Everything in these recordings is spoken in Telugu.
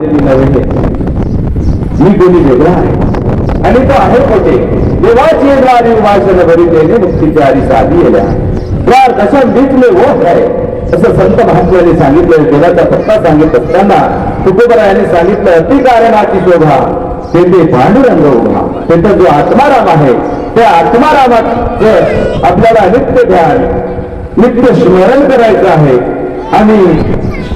मी कोणी वेगळा आहे. आणि तो आहे कोठे देवाची द्वारे वाचन भरी देणे मुक्तीच्या आधी साधी येल्या. द्वार दशम बीतले हो है असं संत महात्म्याने सांगितलं देवाचा पत्ता सांगित असताना तुकोबरायाने सांगितलं अति कारणाची शोभा. तेथे पांडुरंग उभा. तेथे जो आत्माराम आहे त्या आत्मारामात आपल्याला नित्य ध्यान नित्य स्मरण करायचं आहे आणि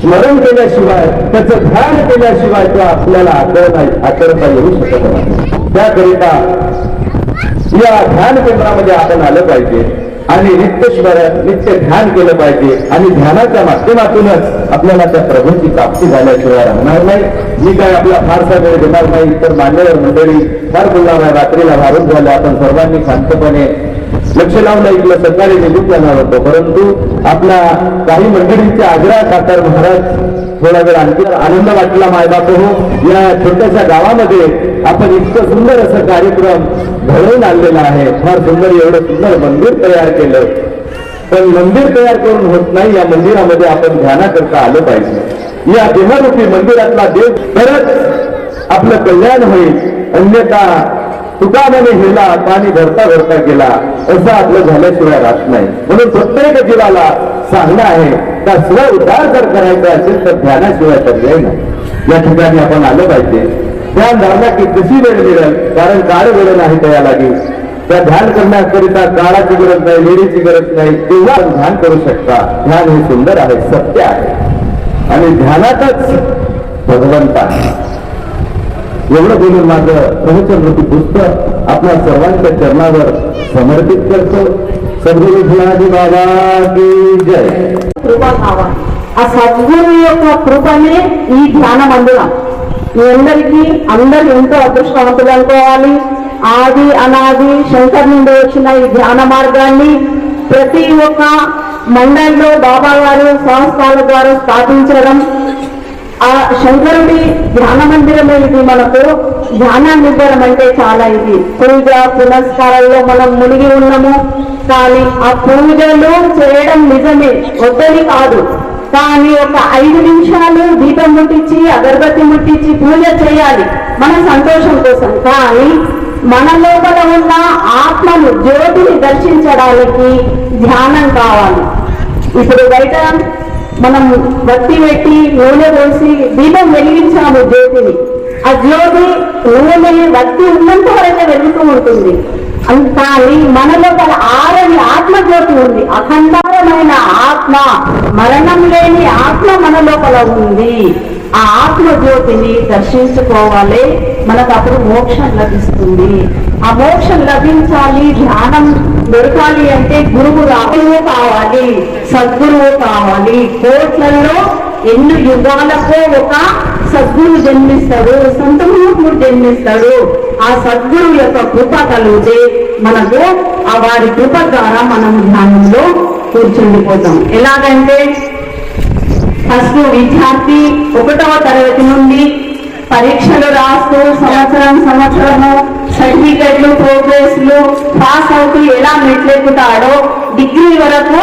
स्मरण केल्याशिवाय त्याचं ध्यान केल्याशिवाय तो आपल्याला आचरता आचरता येऊ शकत नाही. त्याकरिता या ध्यान केंद्रामध्ये आपण आलं पाहिजे आणि नित्य स्मरण नित्य ध्यान केलं पाहिजे आणि ध्यानाच्या माध्यमातूनच आपल्याला त्या प्रभूंची प्राप्ती झाल्याशिवाय राहणार नाही. मी काय आपला फारसा वेळ घेणार नाही तर मान्यवर मंडळी फार बोलणार नाही रात्रीला भारूक झालं आपण सर्वांनी शांतपणे लक्ष लावून ऐकलं सकाळी निघून जाणार परंतु आपल्या काही मंडळींचे आग्रह खातर महाराज थोडा वेळ आणखी आनंद वाटला मायबाप हो या छोट्याशा गावामध्ये आपण इतकं सुंदर असं कार्यक्रम घडवून आणलेला आहे. फार सुंदर एवढं सुंदर मंदिर तयार केलं पण मंदिर तयार करून होत नाही या मंदिरामध्ये आपण ध्यानाकरता आलं पाहिजे. या देहरूपी मंदिरातला देव परत आपलं कल्याण होईल. अन्यथा तुकाने हिरला पाणी भरता भरता गेला. असं आपलं झाल्याशिवाय राहत नाही. म्हणून प्रत्येक जीवाला सांगणं आहे का स्व उद्धार जर करायचा असेल तर ध्यानाशिवाय पर्याय नाही. या ठिकाणी आपण आलं पाहिजे. ध्यान धारणा की कशी वेळ मिळेल? कारण काळ वेळ नाही त्या लागेल. त्या ध्यान करण्याकरिता काळाची गरज नाही वेळेची गरज नाही. तेव्हा ध्यान करू शकता. ध्यान हे सुंदर आहे सत्य आहे. आणि ध्यानातच भगवंत आहे. एवढं बोलून माझं प्रवचन रूपी पुस्तक आपल्या सर्वांच्या चरणावर समर्पित करतो सद्गुरु भुलाजी बाबा की जय కృప కావాలి ఆ సద్గురు యొక్క కృపనే ఈ ధ్యాన మందిరం మీ అందరికీ అందరు ఎంతో అదృష్టవంతులు అనుకోవాలి ఆది అనాది శంకర్ నుండి వచ్చిన ఈ ధ్యాన మార్గాన్ని ప్రతి ఒక్క మండలిలో బాబా గారు సంస్థల ద్వారా స్థాపించడం ఆ శంకరుడి ధ్యాన మందిరమే ఇది మనకు ధ్యానాన్ని ఇవ్వడం అంటే చాలా ఇది. పూజ పునస్కారాల్లో మనం మునిగి ఉన్నాము. కానీ ఆ పూజలు చేయడం నిజమే వద్దని కాదు. కానీ ఒక ఐదు నిమిషాలు దీపం ముట్టించి అగరబత్తి ముట్టించి పూజ చేయాలి. మన సంతోషం కోసం. కానీ మన లోపల ఉన్న ఆత్మను జ్యోతిని దర్శించడానికి ధ్యానం కావాలి. ఇప్పుడు బయట మనం వత్తి పెట్టి నూనె పోసి దీపం వెలిగించాము జ్యోతిని. ఆ జ్యోతి నూనె వత్తి ఉన్నంత వరకే వెలుగుతూ ఉంటుంది. అం- కానీ మనలో గల ఆరని ఆత్మ జ్యోతి ఉంది. అఖండారమైన ఆత్మ మరణం లేని ఆత్మ మన లోపల ఉంది. ఆ ఆత్మజ్యోతిని దర్శించుకోవాలి. మనకు అప్పుడు మోక్షం లభిస్తుంది. ఆ మోక్షం లభించాలి ధ్యానం దొరకాలి అంటే గురువు రాముడు కావాలి సద్గురువు కావాలి. కోట్లలో ఎన్ని యుగాలకో ఒక సద్గురు జన్మిస్తాడు సంత జన్మిస్తాడు. ఆ సద్గురు యొక్క కృప కలిగితే మనకు ఆ వారి కృప ద్వారా మనం ధ్యానంలో కూర్చుండిపోతాం. ఎలాగంటే ఫస్ట్ విద్యార్థి ఒకటవ తరగతి నుండి పరీక్షలు రాస్తూ సంవత్సరం సంవత్సరము సర్టిఫికెట్లు ప్రోగ్రెస్లు పాస్ అవుతూ ఎలా మెట్లెక్కుతాడో డిగ్రీ వరకు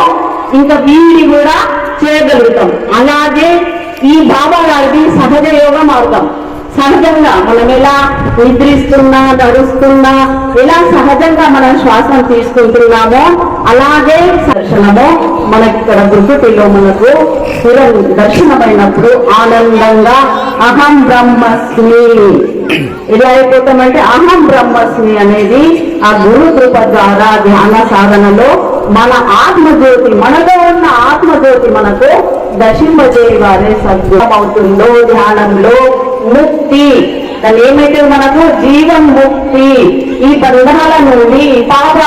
ఇంకా వీడి కూడా చేయగలుగుతాం. అలాగే ఈ బాబా గారికి సహజ యోగం అవుతాం. సహజంగా మనం ఎలా నిద్రిస్తున్నా నడుస్తున్నా ఎలా సహజంగా మనం శ్వాసం తీసుకుంటున్నామో అలాగే దర్శనము మనకి ఇక్కడ గుర్తుటిలో మనకు స్థిరం దర్శనమైనప్పుడు ఆనందంగా అహం బ్రహ్మస్మి. ఎలా అయిపోతామంటే అహం బ్రహ్మస్మి అనేది ఆ గురు కృప ద్వారా ధ్యాన సాధనలో మన ఆత్మజ్యోతి మనలో ఉన్న ఆత్మజ్యోతి మనకు దశింపజేయవారే సద్గుణం అవుతుందో ధ్యానంలో ముక్తి. దాన్ని ఏమైతే మనకు? జీవం ముక్తి. ఈ బంధాల నుండి పాప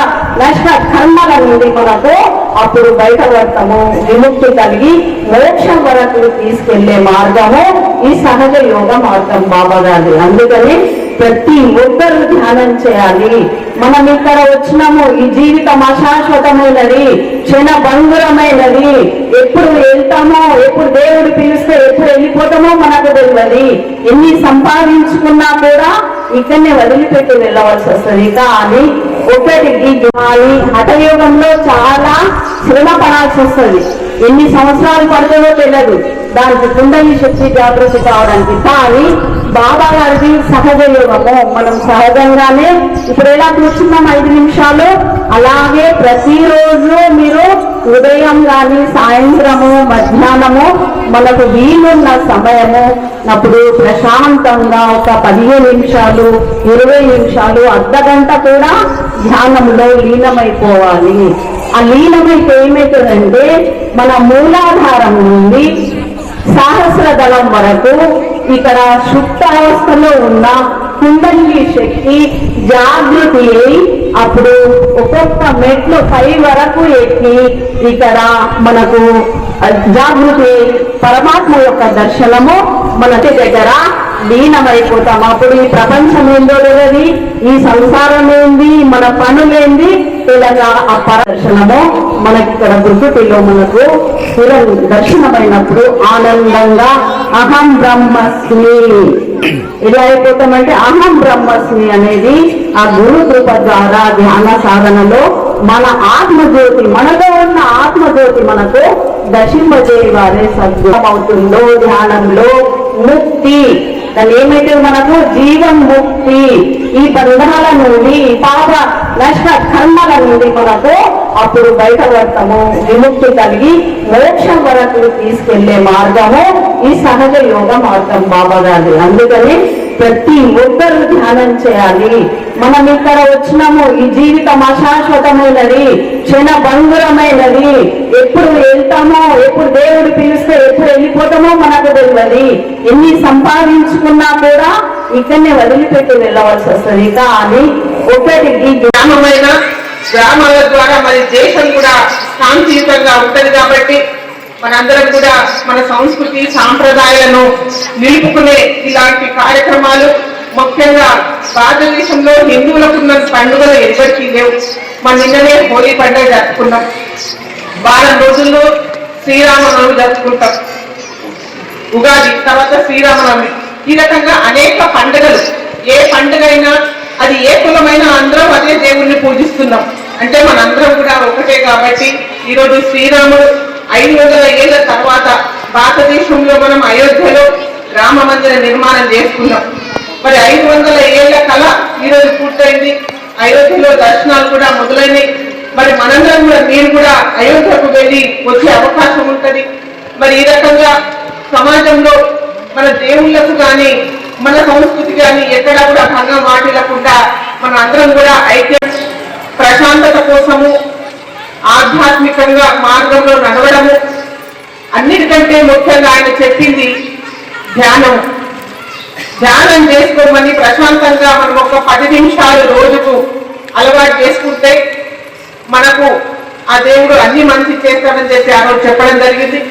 నష్ట కర్మల నుండి మనకు అప్పుడు బయటపడతాము. విముక్తి కలిగి మోక్షం వరకు తీసుకెళ్ళే మార్గము ఈ సహజ యోగ మార్గం బాబా గారి. అందుకని ప్రతి ఒక్కరు ధ్యానం చేయాలి. మనం ఇక్కడ వచ్చినాము ఈ జీవితం అశాశ్వతమైనది క్షణ బంధురమైనది ఎప్పుడు వెళ్తామో ఎప్పుడు దేవుడు పిలిస్తే ఎప్పుడు వెళ్ళిపోతామో మనకు తెలియదు. ఎన్ని సంపాదించుకున్నా కూడా ఇక్కడనే వదిలిపెట్టి వెళ్ళవలసి వస్తుంది. కానీ ఒకటి ఈ హఠయోగంలో చాలా శ్రమ పడాల్సి వస్తుంది. ఎన్ని సంవత్సరాలు పడుతుందో తెలియదు. దానికి కుండలి శక్తి జాగృతి కావడానికి. కానీ బాబా గారిది సహజయోగము మనం సహజంగానే ఇప్పుడు ఎలా కూర్చున్నాం? ఐదు నిమిషాలు. అలాగే ప్రతిరోజు మీరు ఉదయం కానీ సాయంత్రము మధ్యాహ్నము మనకు వీలున్న సమయము అప్పుడు ప్రశాంతంగా ఒక పదిహేను నిమిషాలు ఇరవై నిమిషాలు అర్ధ గంట కూడా ధ్యానంలో లీనమైపోవాలి. ఆ లీనమైతే ఏమవుతుందంటే మన మూలాధారం నుండి సహస్ర దళం వరకు ఇక్కడ సుప్తావస్థలో ఉన్న కుండలి శక్తి జాగృతి అయి అప్పుడు ఒక్కొక్క మెట్లు పై వరకు ఎక్కి ఇక్కడ మనకు జాగృతి పరమాత్మ యొక్క దర్శనము మన దగ్గర లీనమైపోతాం అప్పుడు ఈ ప్రపంచం ఏందో లేదది ఈ సంసారం ఏంది? మన పనులేంది? ఇలాగా ఆ పరదర్శనము మనకి ఇక్కడ గుర్తుటిలో మనకు స్థిరం దర్శనమైనప్పుడు ఆనందంగా అహం బ్రహ్మస్మి. ఎలా అయిపోతామంటే అహం బ్రహ్మస్మి అనేది ఆ గురు కృప ద్వారా ధ్యాన సాధనలో మన ఆత్మజ్యోతి మనలో ఉన్న ఆత్మజ్యోతి మనకు దర్శింపజేయవారే సద్గుణం అవుతుందో ధ్యానంలో ముక్తి. దాని ఏమైతే మనకు జీవం ముక్తి? ఈ బంధాల నుండి పాప నష్ట కర్మల నుండి మనకు అప్పుడు బయటపడతాము. విముక్తి కలిగి మోక్షం వరకు తీసుకెళ్ళే మార్గము ఈ సహజ యోగ మార్గం బాబా గారి అందుకని ప్రతి ఒక్కరు ధ్యానం చేయాలి. మనం ఇక్కడ వచ్చినాము ఈ జీవితం అశాశ్వతమైనది క్షణ బంధురమైనది ఎప్పుడు వెళ్తామో ఎప్పుడు దేవుడు పిలిస్తే ఎప్పుడు వెళ్ళిపోతామో మనకు తెలియదు. ఎన్ని సంపాదించుకున్నా కూడా ఇక్కడనే వదిలిపెట్టి వెళ్ళవలసి వస్తుంది. కానీ ఒకటి ఈ గ్రామమైన గ్రామాల ద్వారా మరి దేశం కూడా శాంతియుతంగా ఉంటది కాబట్టి మనందరం కూడా మన సంస్కృతి సాంప్రదాయాలను నిలుపుకునే ఇలాంటి కార్యక్రమాలు. ముఖ్యంగా భారతదేశంలో హిందువులకు ఉన్న పండుగలు ఎవరికీ లేవు. మన నిన్ననే హోలీ పండుగ జరుపుకున్నాం. వారం రోజుల్లో శ్రీరామనవమి జరుపుకుంటాం. ఉగాది తర్వాత శ్రీరామనవమి. ఈ రకంగా అనేక పండుగలు. ఏ పండుగ అయినా అది ఏ కులమైనా అందరం అదే దేవుణ్ణి పూజిస్తున్నాం. అంటే మనందరం కూడా ఒకటే కాబట్టి ఈరోజు శ్రీరాముడు ఐదు వందల ఏళ్ళ తర్వాత భారతదేశంలో మనం అయోధ్యలో రామ మందిర నిర్మాణం చేసుకున్నాం. మరి ఐదు వందల ఏళ్ళ కళ ఈరోజు పూర్తయింది. అయోధ్యలో దర్శనాలు కూడా మొదలైనవి మరి మనందరం కూడా మీరు కూడా అయోధ్యకు వెళ్ళి వచ్చే అవకాశం ఉంటుంది. మరి ఈ రకంగా సమాజంలో మన దేవుళ్ళకు కానీ మన సంస్కృతి కానీ ఎక్కడా కూడా భంగం వాటిల్లకుండా మన అందరం కూడా ఐక్యం ప్రశాంతత కోసము ఆధ్యాత్మికంగా మార్గంలో నడవడము. అన్నిటికంటే ముఖ్యంగా ఆయన చెప్పింది ధ్యానం ధ్యానం చేసుకోమని ప్రశాంతంగా మనం ఒక పది నిమిషాలు రోజుకు అలవాటు చేసుకుంటే మనకు ఆ దేవుడు అన్ని మంచి చేస్తాడని చెప్పి ఆ రోజు చెప్పడం జరిగింది.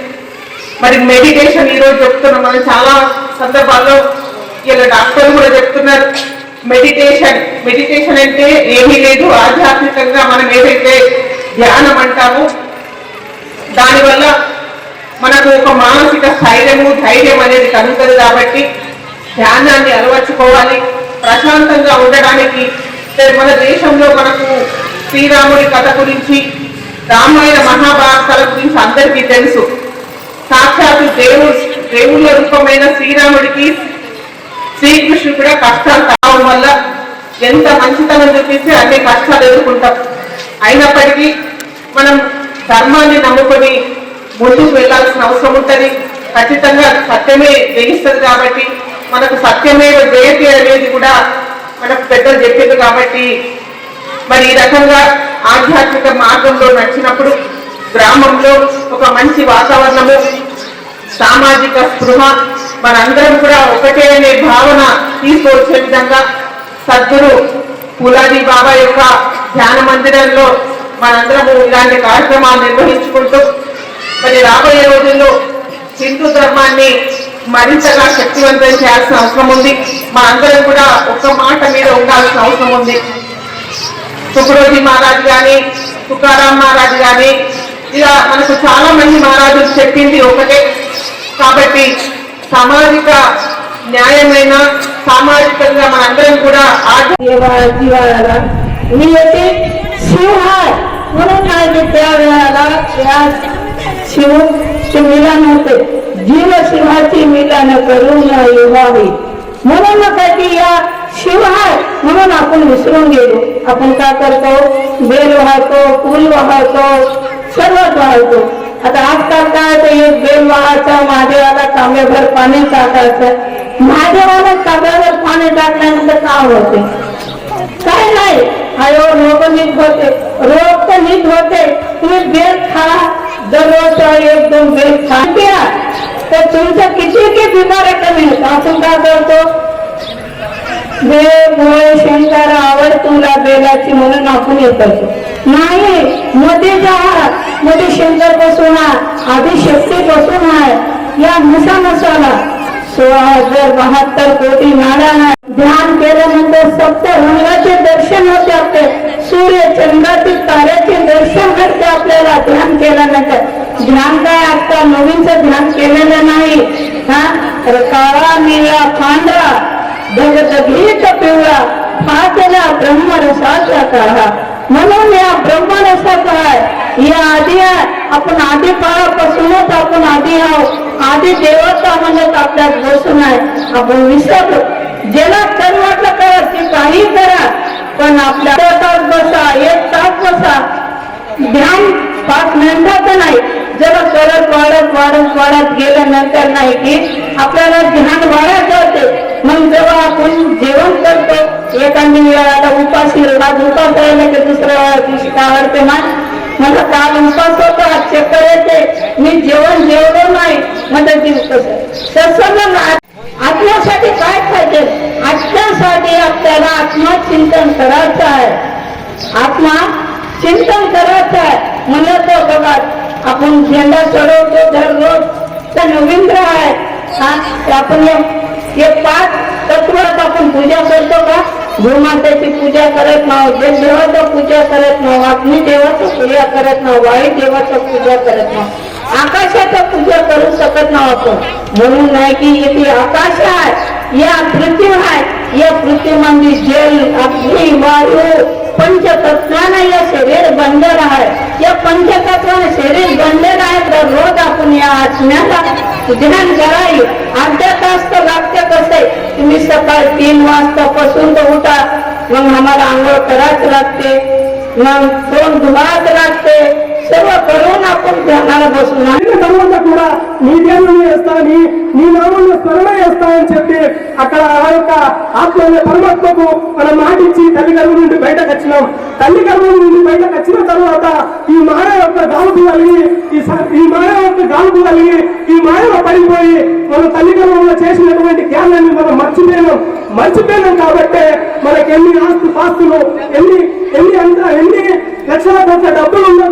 మరి మెడిటేషన్ ఈ రోజు చెప్తున్నాం. మనం చాలా సందర్భాల్లో ఇలా డాక్టర్లు కూడా చెప్తున్నారు. మెడిటేషన్ మెడిటేషన్ అంటే ఏమీ లేదు. ఆధ్యాత్మికంగా మనం ఏదైతే ధ్యానం అంటాము దానివల్ల మనకు ఒక మానసిక స్థైర్యము ధైర్యం అనేది కలుగుతుంది కాబట్టి ధ్యానాన్ని అలవర్చుకోవాలి. ప్రశాంతంగా ఉండడానికి మన దేశంలో మనకు శ్రీరాముడి కథ గురించి రామాయణ మహాభారతాల గురించి అందరికీ తెలుసు. సాక్షాత్తు దేవుడు దేవుళ్ళ రూపమైన శ్రీరాముడికి శ్రీకృష్ణుడు కూడా కష్టాలు కావడం వల్ల ఎంత మంచితనం చూపిస్తే అన్ని కష్టాలు ఎదుర్కొంటాం. అయినప్పటికీ మనం ధర్మాన్ని నమ్ముకొని ముందుకు వెళ్ళాల్సిన అవసరం ఉంటుంది. ఖచ్చితంగా సత్యమే జయిస్తుంది కాబట్టి మనకు సత్యమే జయతి అనేది కూడా మనకు పెద్దలు చెప్పింది కాబట్టి మరి ఈ రకంగా ఆధ్యాత్మిక మార్గంలో నడిచినప్పుడు గ్రామంలో ఒక మంచి వాతావరణము సామాజిక స్పృహ మనందరం కూడా ఒకటే అనే భావన తీసుకొచ్చే విధంగా సద్గురు పులాది బాబా యొక్క ధ్యాన మందిరంలో మనందరము ఇలాంటి కార్యక్రమాలు నిర్వహించుకుంటూ మరి రాబోయే రోజుల్లో హిందూ ధర్మాన్ని మరింతగా శక్తివంతం చేయాల్సిన అవసరం ఉంది. మా అందరం కూడా ఒక్క మాట మీద ఉండాల్సిన అవసరం ఉంది. సుబ్రోజీ మహారాజ్ కానీ తుకారాం మహారాజు కానీ ఇలా మనకు చాలా మంది మహారాజులు చెప్పింది ఒకటే. కాబట్టి సామాజిక న్యాయమైన సామాజికంగా మనందరం కూడా ఆర్థిక शिव हाय म्हणून काय की त्या वेळाला या शिव मिलन होते जीव शिवाची मिलन करून युवावी म्हणून काय की या शिव हाय म्हणून आपण विसरून गेलो. आपण काय करतो? बेल वाहतो पूल वाहतो सर्वच वाहतो. आता आजकाल काय तर एक बेल वाहायचं महादेवाला तांब्याभर पाणी टाकायचं. महादेवाला तांब्याभर पाणी टाकल्यानंतर काय होते? काय नाही. अयो रोग नीट होते. रोग तर नीट होते. तुम्ही बेल खा. दररोज एकदम बेल खा. प्या तर तुमचं किती की बिमाऱ्या कमी होत आपण काय करतो? बेल भोळे शंकर आवड तुला बेलाची म्हणून आपण येत असतो नाही मध्ये जा. मध्ये शेंगर बसून आहे आधी शेती बसून आहे या मुसा मसाला सोळा हजार बहात्तर कोटी नाडा. ध्यान केलं सप्त रंगाचे दर्शन होते आपले. सूर्य चंद्राचे ताऱ्याचे दर्शन करते आपल्याला. ध्यान केल्यानंतर ध्यान काय? आता नवीनच ध्यान केलेलं नाही. हा? काळा निळा पांढरा जगदगीत पिवळा हा केला ब्रह्मरसाचा काळा. म्हणून या ब्रह्मरसाचा आहे या आधी आहे. आपण आधी काळापासूनच आपण आधी आहोत. आधी देवता म्हणत आपल्यात बसून आहे. आपण विसरलो. ज्याला कर वाटलं करा ते काही करा पण आपल्या तास बसा एक तास बसा. ध्यान पाच मिनिटाचं नाही. जरा करत वाढत वाढत वाढत गेल्यानंतर नाही की आपल्याला ध्यान वाढायचं होते. मग जेव्हा आपण जेवण करतो एखादी वेळाला उपाशी आज उपास राहिला की दुसऱ्या दिवशी काय आवडते ना म्हणजे काल उपास होता आज चक्कर येते. मी जेवण जेवलो नाही. म्हणजे ती कसं सत्संग आत्म्यासाठी काय पाहिजे? आत्म्यासाठी आपल्याला आत्मचिंतन करायचं आहे. आत्मा चिंतन करायचं आहे. म्हणलं बघा आपण झेंडा चढवतो दररोज. तर रवींद्र आहे आपण हे- पाच तत्वात आपण पूजा करतो का? भूमातेची पूजा करत नाव जे देवाचं पूजा करत नाव अग्निदेवाचं पूजा करत नाव वायू देवाचं पूजा करत नाव. आकाशाचा पूजा करू शकत नव्हतो म्हणून नाही की इथे आकाश आहे या पृथ्वी आहे या पृथ्वीमध्ये जल अग्नी वायू पंचतत्वानं या शरीर बनलेलं आहे. या पंचतत्वानं शरीर बनलेलं आहे तर रोज आपण या आत्म्याला ध्यान करावी. अर्ध्या तास तर लागते कसे? तुम्ही सकाळी तीन वाजतापासून तर उठा. मग आम्हाला आंघोळ करायच लागते. मग दोन धुवाच लागते. తర్వాత కూడా నీ దేవుని వేస్తా నీ నీ నామల్ని స్మరణ వేస్తా అని చెప్పి అక్కడ ఆ యొక్క ఆత్మ పరమాత్మకు మనం మాటిచ్చి తల్లి గర్భం నుండి బయటకు వచ్చినాం. తల్లి గర్భం నుండి బయటకు వచ్చిన తర్వాత ఈ మాయ యొక్క గాలుపు కలిగి ఈ మాయ యొక్క గాలుపు కలిగి ఈ మాయలో పడిపోయి మన తల్లి గర్భంలో చేసినటువంటి జ్ఞానాన్ని మనం మర్చిపోయినాం. మర్చిపోయినాం కాబట్టి మనకి ఎన్ని ఆస్తు పాస్తులు ఎన్ని ఎన్ని అంత ఎన్ని లక్షల కోట్ల డబ్బులు ఉన్నా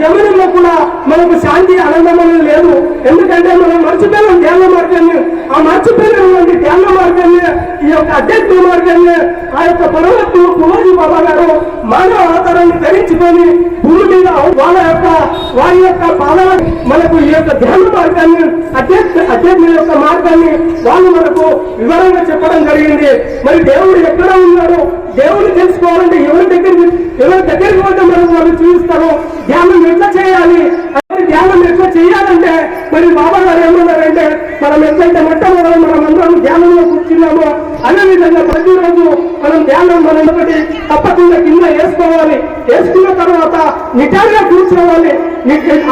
జీవనంలో కూడా మనకు శాంతి ఆనందం అనేది లేదు. ఎందుకంటే మనం మర్చిపోయిన ధ్యాన మార్గాన్ని. ఆ మర్చిపోయినటువంటి ధ్యాన మార్గాన్ని ఈ యొక్క అధ్యాత్మ మార్గాన్ని ఆ యొక్క పరవత్తులు కుమారి బాబా గారు మానవ అవతారాన్ని ధరించుకొని భూమి మీద వాళ్ళ యొక్క వారి యొక్క పాలన మనకు ఈ యొక్క ధ్యాన మార్గాన్ని అధ్యాత్మ అధ్యాత్మ యొక్క మార్గాన్ని వాళ్ళు మనకు వివరంగా చెప్పడం జరిగింది. మరి దేవుడు ఎక్కడ ఉన్నాడు దేవుడు తెలుసుకోవాలంటే ఎవరి దగ్గర ఎవరి దగ్గరికి పోతే మనం వాళ్ళు చూపిస్తాము? ధ్యానం ఎట్లా చేయాలి? అంటే ధ్యానం ఎట్లా చేయాలంటే మరి బాబా గారు ఏమన్నారంటే మనం ఎట్లయితే మొట్టమొదటి మనం అందరం ధ్యానంలో కూర్చున్నామో అదే విధంగా ప్రతిరోజు మనం ధ్యానం మనం ఒకటి తప్పకుండా కింద వేసుకోవాలి. వేసుకున్న తర్వాత నిటారుగా కూర్చోవాలి.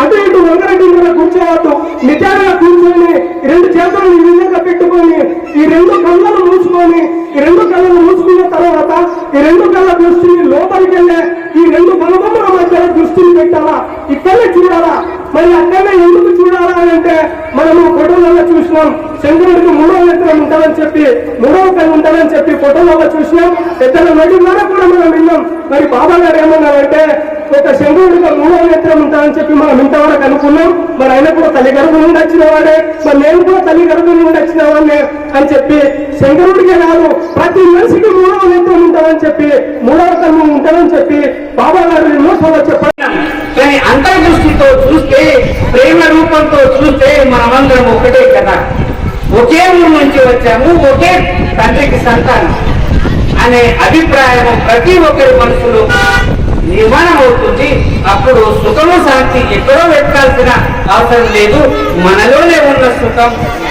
అటు ఇటు వంగరటి మీద కూర్చోవద్దు. నిటారుగా కూర్చొని రెండు చేతులను ఈ విధంగా పెట్టుకొని ఈ రెండు కళ్ళను మూసుకొని ఈ రెండు కళ్ళను మూసుకున్న తర్వాత ఈ రెండు కళ్ళ దృష్టిని లోపలికి వెళ్ళే ఈ రెండు బలబొమ్మల మధ్య దృష్టిని పెట్టాలా? ఇక్కడనే చూడాలా? మరి అక్కడనే ఎందుకు చూడాలా అని అంటే మనము ఫోటోలలో చూసినాం. చంద్రుడికి మూడో నేత్రం ఉంటుందని చెప్పి మూడవ కళ్ళు ఉంటుందని చెప్పి ఫోటోలలో చూసినాం. పెద్దల నడి ద్వారా కూడా మనం విన్నాం. మరి బాబా గారు ఏమన్నారంటే ఒక శంకరుడికి మూడో నేత్రం ఉంటుందని చెప్పి మనం ఇంతవరకు అనుకున్నాం. మరి ఆయన కూడా తల్లి గర్భం నుండి వచ్చిన వాడే. మరి నేను కూడా తల్లి గర్భం నుండి వచ్చిన వాడినే అని చెప్పి శంకరుడికే కాదు ప్రతి మనిషికి మూడవ నేత్రం ఉంటుందని చెప్పి మూడవ కన్ను ఉంటుందని చెప్పి బాబా గారు ఎన్నో చెప్పారు కానీ అంతర్దృష్టితో చూస్తే దృక్పథంతో చూస్తే మనమందరం ఒకటే కదా. ఒకే ఊరు నుంచి వచ్చాము ఒకే తండ్రికి సంతానం అనే అభిప్రాయం ప్రతి ఒక్కరి మనసులో నిర్మాణం అవుతుంది. అప్పుడు సుఖము శాంతి ఎక్కడో వెతకాల్సిన అవసరం లేదు. మనలోనే ఉన్న సుఖం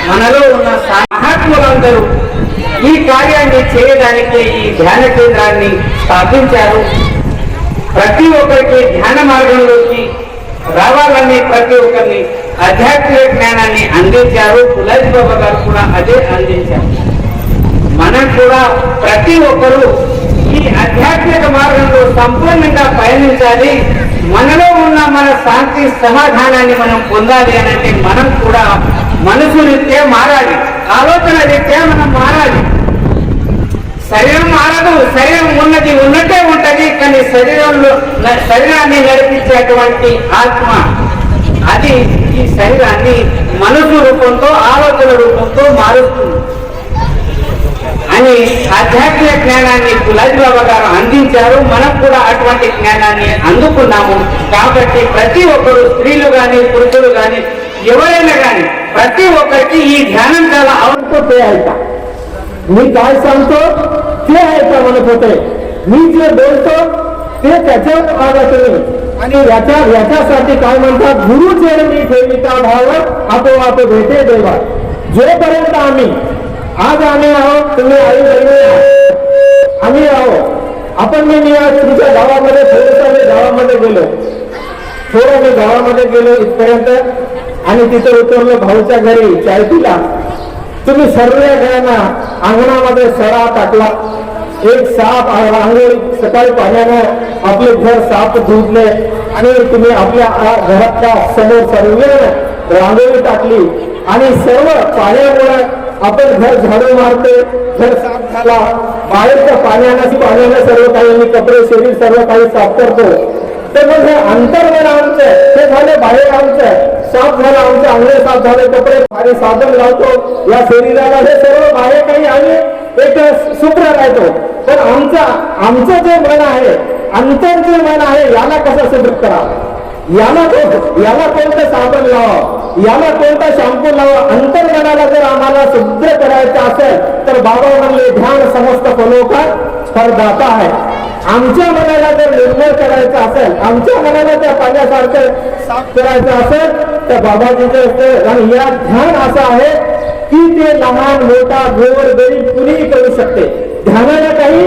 మనలో ఉన్న మహాత్ములందరూ ఈ కార్యాన్ని చేయడానికి ఈ ధ్యాన కేంద్రాన్ని స్థాపించారు. ప్రతి ఒక్కరికి ధ్యాన మార్గంలోకి రావాలని ప్రతి ఒక్కరిని ఆధ్యాత్మిక జ్ఞానాన్ని అందించారు. తులసి బాబా గారు కూడా అదే అందించారు. మనం కూడా ప్రతి ఒక్కరూ ఈ ఆధ్యాత్మిక మార్గంలో సంపూర్ణంగా పయనించాలి. మనలో ఉన్న మన శాంతి సమాధానాన్ని మనం పొందాలి అనంటే మనం కూడా మనసు రీత్యా మారాలి. ఆలోచన రీత్యా మనం మారాలి. శరీరం మారదు. శరీరం ఉన్నది ఉన్నట్టే ఉంటది. కానీ శరీరంలో శరీరాన్ని నడిపించేటువంటి ఆత్మ అది ఈ శరీరాన్ని మనసు రూపంతో ఆలోచన రూపంతో మారుస్తుంది. అని ఆధ్యాత్మిక జ్ఞానాన్ని గులాబీ బాబా గారు అందించారు. మనం కూడా అటువంటి జ్ఞానాన్ని అందుకున్నాము. కాబట్టి ప్రతి ఒక్కరు స్త్రీలు కానీ పురుషులు కానీ ఎవరైనా కానీ ప్రతి ఒక్కరికి ఈ ధ్యానం చాలా అవసరం. చేయాలి మీ కాల్సంతో చేయాలి మనపోతే మీ బోల్తో చేత आणि याच्या याच्यासाठी काय म्हणतात गुरु मी ठेविता भाव आपोआप भेटे देवा. जोपर्यंत आम्ही आज आम्ही आहोत तुम्ही आई बहिणी आम्ही आहोत. आपण मी मी आज तुमच्या गावामध्ये थोडंसं मी गावामध्ये गेलो. थोडं मी गावामध्ये गेलो इथपर्यंत. आणि तिथे उतरलो भाऊच्या घरी चाय पिला. तुम्ही सर्व घरांना अंगणामध्ये सडा टाकला. एक साप आंघोळी सकाळी पाण्यानं आपले घर साफ धुतले आणि तुम्ही आपल्या घरातल्या समोर सर्व रांगोळी टाकली. आणि सर्व पाण्यामुळे आपण घर झाडू मारते घर साफ झाला. बाहेरच्या पाण्यानं पाण्यानं सर्व काही कपडे शरीर सर्व काही साफ करतो. तर मग हे अंतर्मन आमचं. ते झाले बाहेर आमचं. साफ झालं आमचे. अंगणे साफ झाले. कपडे भारी साबण लावतो. या शरीराला हे सर्व बाहेर काही आम्ही एक सूत्र राहतो. पण आमचा आमचं जे मन आहे अंतर जे मन आहे याला कसं सुदृढ करावं? याला याला कोणतं साबण लावा याला कोणता शॅम्पू लावा अंतर्मनाला जर आम्हाला शुद्ध करायचं असेल तर बाबा म्हणले ध्यान समस्त फलोका स्पर्धाता आहे आमच्या मनाला जर निर्मळ करायचं असेल आमच्या मनाला त्या पाण्यासारखं साफ करायचं असेल तर बाबाजीचं असते आणि या ध्यान असं आहे की ते लहान मोठा गोर गरीब कुणीही करू शकते. ध्यानाला काही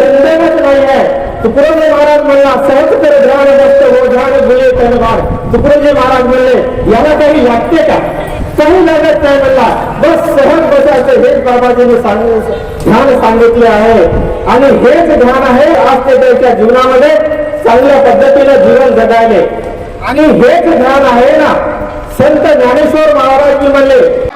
बंधनच नाही आहे. तुकडोजी महाराज म्हणला सहज तर ध्यान बसत हो ध्यान गुले तनवार तुकडोजी महाराज म्हणले याला काही लागते का? काही लागत नाही म्हणला. बस सहज बसायचं हेच बाबाजीने सांगू ध्यान सांगितले आहे. आणि हेच ध्यान आहे आज ते त्यांच्या जीवनामध्ये चांगल्या पद्धतीने जीवन जगायले. आणि हेच ध्यान आहे ना संत ज्ञानेश्वर महाराज जी म्हणले